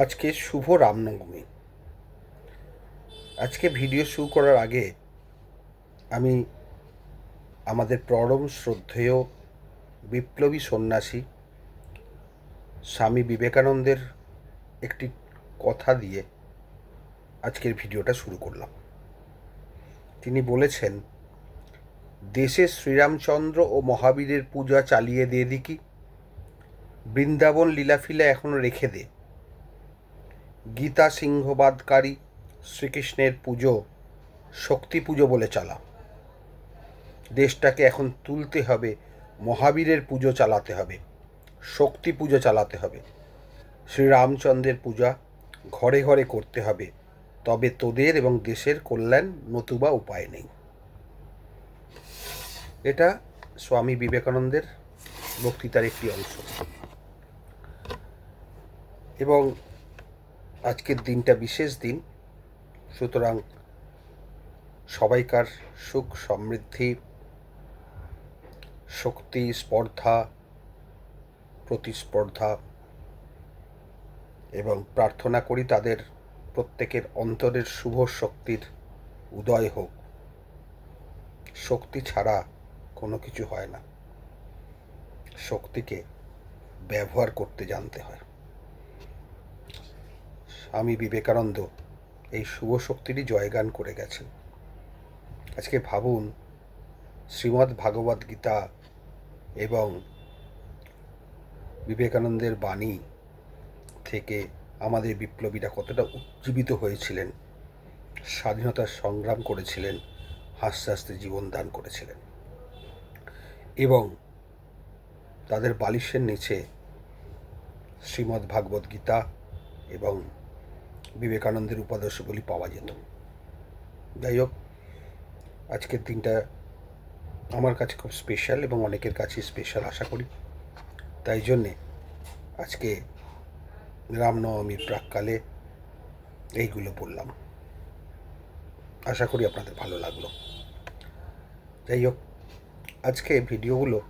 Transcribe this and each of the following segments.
আজকে শুভ রামনবমী। আজকে ভিডিও শুরু করার আগে আমি আমাদের পরম শ্রদ্ধেয় বিপ্লবী সন্ন্যাসী স্বামী বিবেকানন্দের একটি কথা দিয়ে আজকের ভিডিওটা শুরু করলাম। তিনি বলেছেন, দেশে শ্রীরামচন্দ্র ও মহাবীরের পূজা চালিয়ে দিয়ে দিকি। বৃন্দাবন লীলাফিলা এখনও রেখে দে। গীতা সিংহবাদকারী শ্রীকৃষ্ণের পুজো, শক্তি পুজো বলে চালা। দেশটাকে এখন তুলতে হবে, মহাবীরের পুজো চালাতে হবে, শক্তি পুজো চালাতে হবে। শ্রীরামচন্দ্রের পূজা ঘরে ঘরে করতে হবে, তবে তোদের এবং দেশের কল্যাণ নতুবা উপায় নেই। এটা স্বামী বিবেকানন্দের বক্তৃতার একটি অংশ। এবং আজকের দিনটা বিশেষ দিন। সুতরাং সবাইকার সুখ সমৃদ্ধি, শক্তি, স্পর্ধা, প্রতিস্পর্ধা এবং প্রার্থনা করি তাদের প্রত্যেকের অন্তরের শুভ শক্তির উদয় হোক। শক্তি ছাড়া কোনো কিছু হয় না। শক্তিকে ব্যবহার করতে জানতে হয়। স্বামী বিবেকানন্দ। এই শুভ শক্তিরই জয়গান করে গেছেন। আজকে ভাবুন, শ্রীমদ্ ভাগবত গীতা এবং বিবেকানন্দের বাণী থেকে আমাদের বিপ্লবীরা কতটা উজ্জীবিত হয়েছিলেন, স্বাধীনতার সংগ্রাম করেছিলেন, হাসতে হাসতে জীবন দান করেছিলেন। এবং তাদের বালিশের নিচে শ্রীমদ্ ভাগবত গীতা এবং বিবেকানন্দের উপাদর্শগুলি পাওয়া যেত। যাই হোক, আজকের দিনটা আমার কাছে খুব স্পেশাল এবং অনেকের কাছে স্পেশাল আশা করি। তাই জন্যে আজকে রামনবমীর প্রাককালে এইগুলো বললাম। আশা করি আপনাদের ভালো লাগল। যাই হোক, আজকে ভিডিওগুলো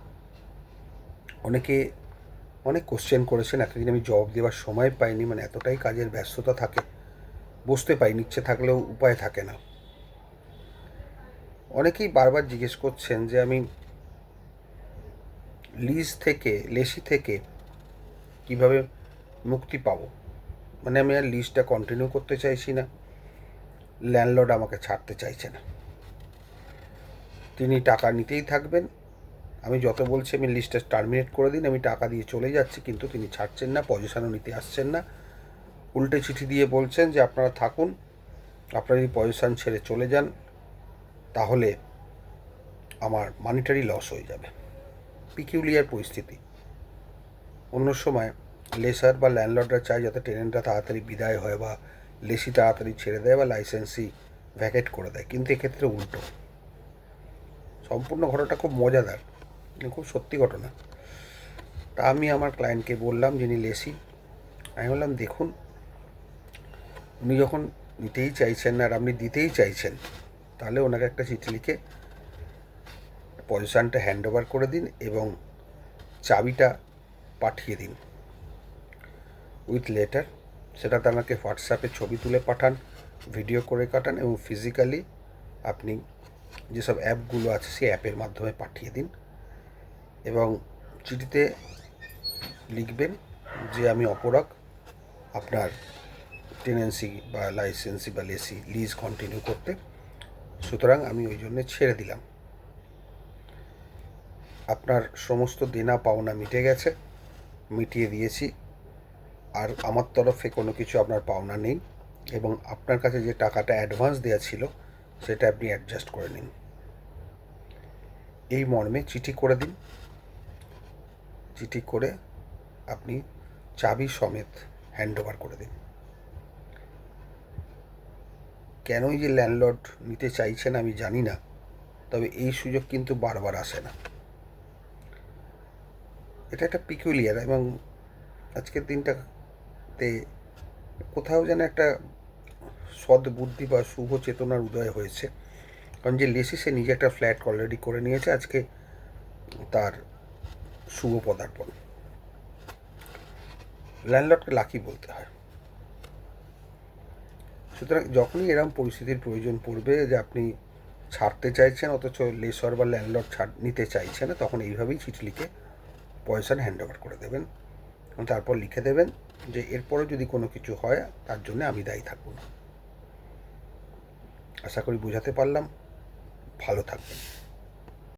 অনেকে অনেক কোশ্চেন করেছেন, এতদিন আমি জবাব দেওয়ার সময় পাইনি মানে এতটাই কাজের ব্যস্ততা থাকে। বসতে পাই নিচ্ছে থাকলেও উপায় থাকে না। অনেকেই বারবার জিজ্ঞেস করছেন যে আমি লিজ থেকে, লেসি থেকে কীভাবে মুক্তি পাবো? মানে আমি আর লিজটা কন্টিনিউ করতে চাইছি না। ল্যান্ডলর্ড আমাকে ছাড়তে চাইছে না। তিনি টাকা নিতেই থাকবেন। আমি যত বলছি আমি লিস্টটা টার্মিনেট করে দিন, আমি টাকা দিয়ে চলে যাচ্ছি, কিন্তু তিনি ছাড়ছেন না পজিশনও নিতে আসছেন না। উল্টে চিঠি দিয়ে বলছেন যে আপনারা থাকুন আপনারা যদি পজিশন ছেড়ে চলে যান, তাহলে আমার মানিটারি লস হয়ে যাবে। পিকিউলিয়ার পরিস্থিতি। অন্য সময় লেসার বা ল্যান্ডলর্ডরা চায় যাতে টেনেন্টরা তাড়াতাড়ি বিদায় হয় বা লেসি তাড়াতাড়ি ছেড়ে দেয় বা লাইসেন্সই ভ্যাকেট করে দেয়, কিন্তু এক্ষেত্রে উল্টো। সম্পূর্ণ ঘটনাটা খুব মজাদার, খুব সত্যি ঘটনা। তা আমি আমার ক্লায়েন্টকে বললাম, যিনি লেসি, আমি বললাম, দেখুন উনি যখন নিতেই চাইছেন আর আপনি দিতেই চাইছেন, তাহলে ওনাকে একটা চিঠি লিখে পজিশানটা হ্যান্ড ওভার করে দিন এবং চাবিটা পাঠিয়ে দিন। উইথ লেটার সেটাতে আমাকে হোয়াটসঅ্যাপে ছবি তুলে পাঠান ভিডিও করে কাটান এবং ফিজিক্যালি আপনি যেসব অ্যাপগুলো আছে সেই অ্যাপের মাধ্যমে পাঠিয়ে দিন এবং চিঠিতে লিখবেন যে আমি অপরাগ, আপনার টেনেন্সি বা লাইসেন্সি বা লেসি লিজ কন্টিনিউ করতে। সুতরাং আমি ওই জন্য ছেড়ে দিলাম। আপনার সমস্ত দেনা পাওনা মিটে গেছে, মিটিয়ে দিয়েছি। আর আমার তরফে কোনো কিছু আপনার পাওনা নেই এবং আপনার কাছে যে টাকাটা অ্যাডভান্স দেওয়া ছিল, সেটা আপনি অ্যাডজাস্ট করে নিন। এই মর্মে চিঠি করে দিন। চিঠি করে আপনি চাবি সমেত হ্যান্ড ওভার করে দিন। কেনই যে ল্যান্ডলর্ড নিতে চাইছেন আমি জানি না, তবে এই সুযোগ কিন্তু বারবার আসে না। এটা একটা পিকুলিয়ার এবং আজকের দিনটাতে কোথাও যেন একটা সদ্বুদ্ধি বা শুভ চেতনার উদয় হয়েছে, কারণ যে লেসি সে নিজে একটা ফ্ল্যাট অলরেডি করে নিয়েছে, আজকে তার শুভ পদার্পণ। ল্যান্ডলর্ডকে লাকি বলতে হয়। সুতরাং যখনই এরকম পরিস্থিতির প্রয়োজন পড়বে যে আপনি ছাড়তে চাইছেন, অথচ লেসর বা ল্যান্ডলর্ড ছাড় নিতে চাইছেন, তখন এইভাবেই চিঠি লিখে পয়সার হ্যান্ড ওভার করে দেবেন। এবং তারপর লিখে দেবেন যে এরপরে যদি কোনো কিছু হয়, তার জন্য আমি দায়ী থাকব না। আশা করি বোঝাতে পারলাম। ভালো থাকবেন।